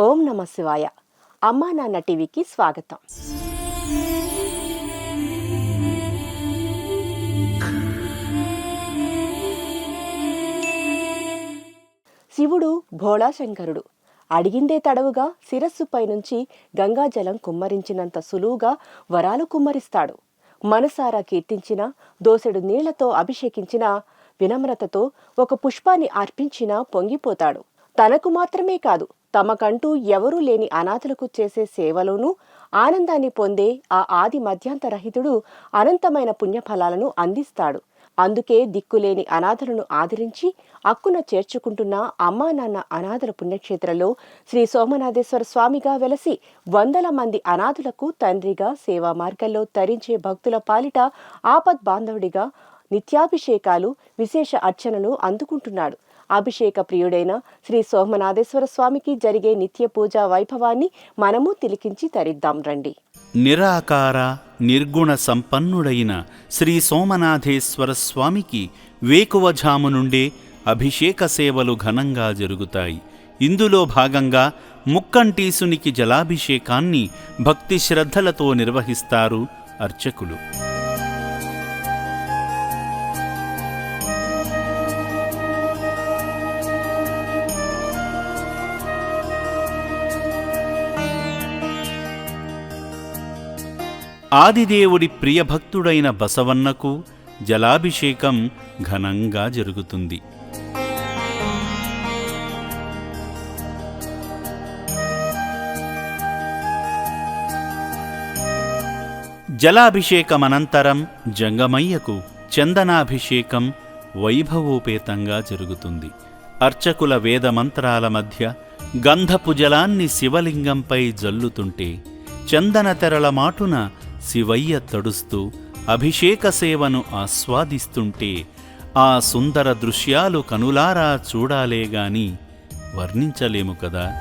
ఓం నమ శివాయ. అమ్మా నాన్న టీవీకి స్వాగతం. శివుడు భోళాశంకరుడు. అడిగిందే తడవుగా శిరస్సుపై నుంచి గంగాజలం కుమ్మరించినంత సులువుగా వరాలు కుమ్మరిస్తాడు. మనసారా కీర్తించిన దోసెడు నీళ్ళతో అభిషేకించిన వినమ్రతతో ఒక పుష్పాన్ని అర్పించినా పొంగిపోతాడు. తనకు మాత్రమే కాదు తమకంటూ ఎవరూ లేని అనాథలకు చేసే సేవలోనూ ఆనందాన్ని పొందే ఆ ఆది మధ్యాంతరహితుడు అనంతమైన పుణ్యఫలాలను అందిస్తాడు. అందుకే దిక్కులేని అనాథలను ఆదరించి అక్కున చేర్చుకుంటున్న అమ్మా నాన్న అనాథల పుణ్యక్షేత్రంలో శ్రీ సోమనాథేశ్వర స్వామిగా వెలసి వందల మంది అనాథులకు తండ్రిగా సేవా మార్గంలో తరించే భక్తుల పాలిట ఆపద్ బాంధవుడిగా నిత్యాభిషేకాలు విశేష అర్చనలు అందుకుంటున్నాడు. అభిషేక ప్రియుడైన శ్రీ సోమనాథేశ్వర స్వామికి జరిగే నిత్య పూజా వైభవాన్ని మనము తిలికించి తరిద్దాం రండి. నిరాకార నిర్గుణ సంపన్నుడైన శ్రీ సోమనాథేశ్వర స్వామికి వేకువజాము నుండే అభిషేక సేవలు ఘనంగా జరుగుతాయి. ఇందులో భాగంగా ముక్కంటీసునికి జలాభిషేకాన్ని భక్తి శ్రద్ధలతో నిర్వహిస్తారు అర్చకులు. ఆదిదేవుడి ప్రియభక్తుడైన బసవన్నకు జలాభిషేకం ఘనంగా జరుగుతుంది. జలాభిషేకమనంతరం జంగమయ్యకు చందనాభిషేకం వైభవోపేతంగా జరుగుతుంది. అర్చకుల వేదమంత్రాల మధ్య గంధపు జలాన్ని శివలింగంపై జల్లుతుంటే చందన తెరల మాటున శివయ్య తడుస్తూ అభిషేక సేవను ఆస్వాదిస్తుంటే ఆ సుందర దృశ్యాలు కనులారా చూడాలే గాని వర్ణించలేము కదా.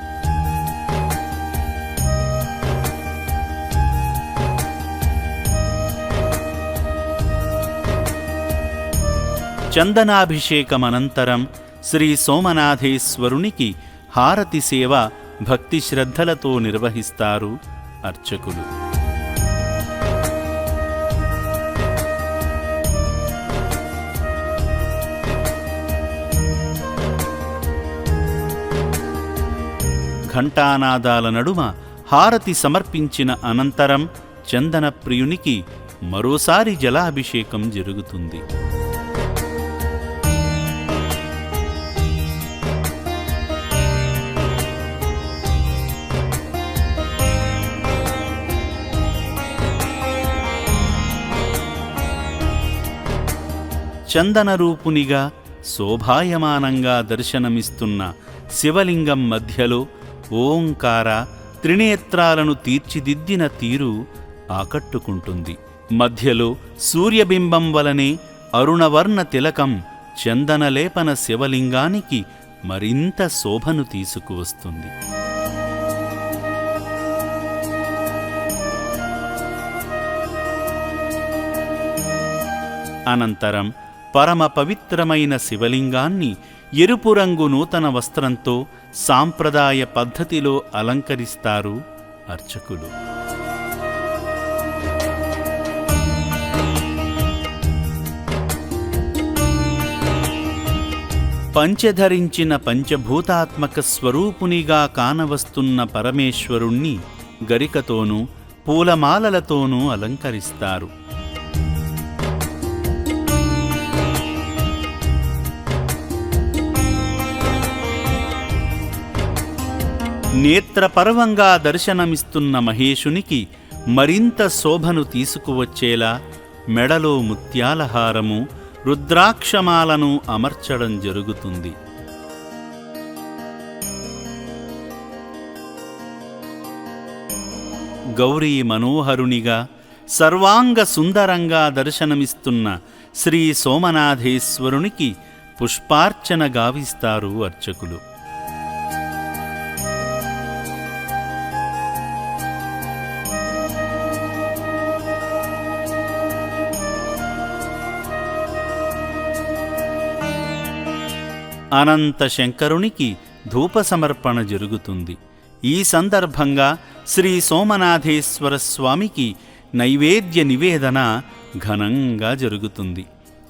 చందనాభిషేకమనంతరం శ్రీ సోమనాథేశ్వరునికి హారతి సేవ భక్తి శ్రద్ధలతో నిర్వహిస్తారు అర్చకులు. ఘంటానాదాల నడుమ హారతి సమర్పించిన అనంతరం చందన ప్రియునికి మరోసారి జలాభిషేకం జరుగుతుంది. చందనరూపునిగా శోభాయమానంగా దర్శనమిస్తున్న శివలింగం మధ్యలో ఓంకార త్రినేత్రాలను తీర్చిదిద్దిన తీరు ఆకట్టుకుంటుంది. మధ్యలో సూర్యబింబం వలనే అరుణవర్ణ తిలకం చందనలేపన శివలింగానికి మరింత శోభను తీసుకువస్తుంది. అనంతరం పరమ పవిత్రమైన శివలింగాన్ని ఎరుపు రంగు నూతన వస్త్రంతో సాంప్రదాయ పద్ధతిలో అలంకరిస్తారు అర్చకులు. పంచధరించిన పంచభూతాత్మక స్వరూపునిగా కానవస్తున్న పరమేశ్వరుణ్ణి గరికతోనూ పూలమాలలతోనూ అలంకరిస్తారు. నేత్రపర్వంగా దర్శనమిస్తున్న మహేషునికి మరింత శోభను తీసుకువచ్చేలా మెడలో ముత్యాలహారము రుద్రాక్షమాలను అమర్చడం జరుగుతుంది. గౌరీ మనోహరునిగా సర్వాంగ సుందరంగా దర్శనమిస్తున్న శ్రీ సోమనాథేశ్వరునికి పుష్పార్చన గావిస్తారు అర్చకులు. అనంత శంకరునికి ధూప సమర్పణ జరుగుతుంది. ఈ సందర్భంగా శ్రీ సోమనాథేశ్వర స్వామికి నైవేద్య నివేదన ఘనంగా జరుగుతుంది.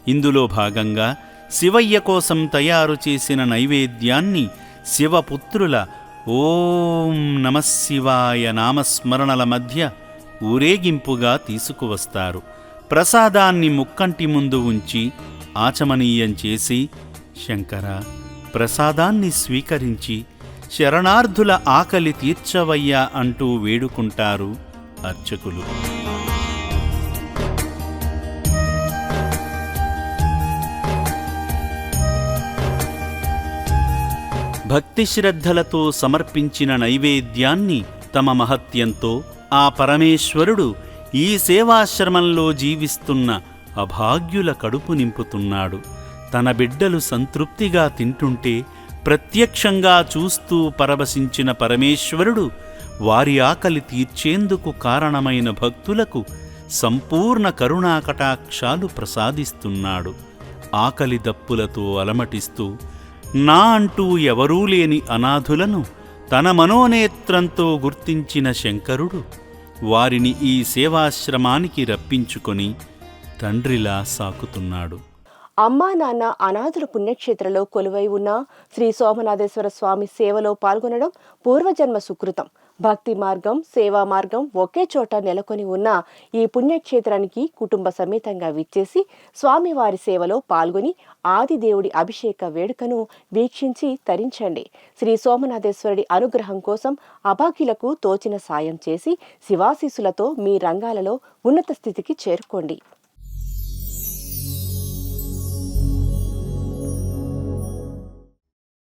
ఇందులో భాగంగా శివయ్య కోసం తయారు చేసిన నైవేద్యాన్ని శివపుత్రుల ఓం నమశివాయ నామస్మరణల మధ్య ఊరేగింపుగా తీసుకువస్తారు. ప్రసాదాన్ని ముక్కంటి ముందు ఉంచి ఆచమనీయం చేసి శంకర ప్రసాదాన్ని స్వీకరించి శరణార్థుల ఆకలి తీర్చవయ్యా అంటూ వేడుకుంటారు అర్చకులు. భక్తి శ్రద్ధలతో సమర్పించిన నైవేద్యాన్ని తమ మహత్యంతో ఆ పరమేశ్వరుడు ఈ సేవాశ్రమంలో జీవిస్తున్న అభాగ్యుల కడుపు నింపుతున్నాడు. తన బిడ్డలు సంతృప్తిగా తింటుంటే ప్రత్యక్షంగా చూస్తూ పరవశించిన పరమేశ్వరుడు వారి ఆకలి తీర్చేందుకు కారణమైన భక్తులకు సంపూర్ణ కరుణాకటాక్షాలు ప్రసాదిస్తున్నాడు. ఆకలి దప్పులతో అలమటిస్తూ నా అంటూ ఎవరూ లేని అనాథులను తన మనోనేత్రంతో గుర్తించిన శంకరుడు వారిని ఈ సేవాశ్రమానికి రప్పించుకొని తండ్రిలా సాకుతున్నాడు. అమ్మా నాన్న అనాథుల పుణ్యక్షేత్రలో కొలువై ఉన్న శ్రీ సోమనాథేశ్వర స్వామి సేవలో పాల్గొనడం పూర్వజన్మ సుకృతం. భక్తి మార్గం సేవా మార్గం ఒకే చోట నెలకొని ఉన్న ఈ పుణ్యక్షేత్రానికి కుటుంబ సమేతంగా విచ్చేసి స్వామివారి సేవలో పాల్గొని ఆదిదేవుడి అభిషేక వేడుకను వీక్షించి తరించండి. శ్రీ సోమనాథేశ్వరుడి అనుగ్రహం కోసం అభాగ్యులకు తోచిన సాయం చేసి శివాశీసులతో మీ రంగాలలో ఉన్నత స్థితికి చేరుకోండి.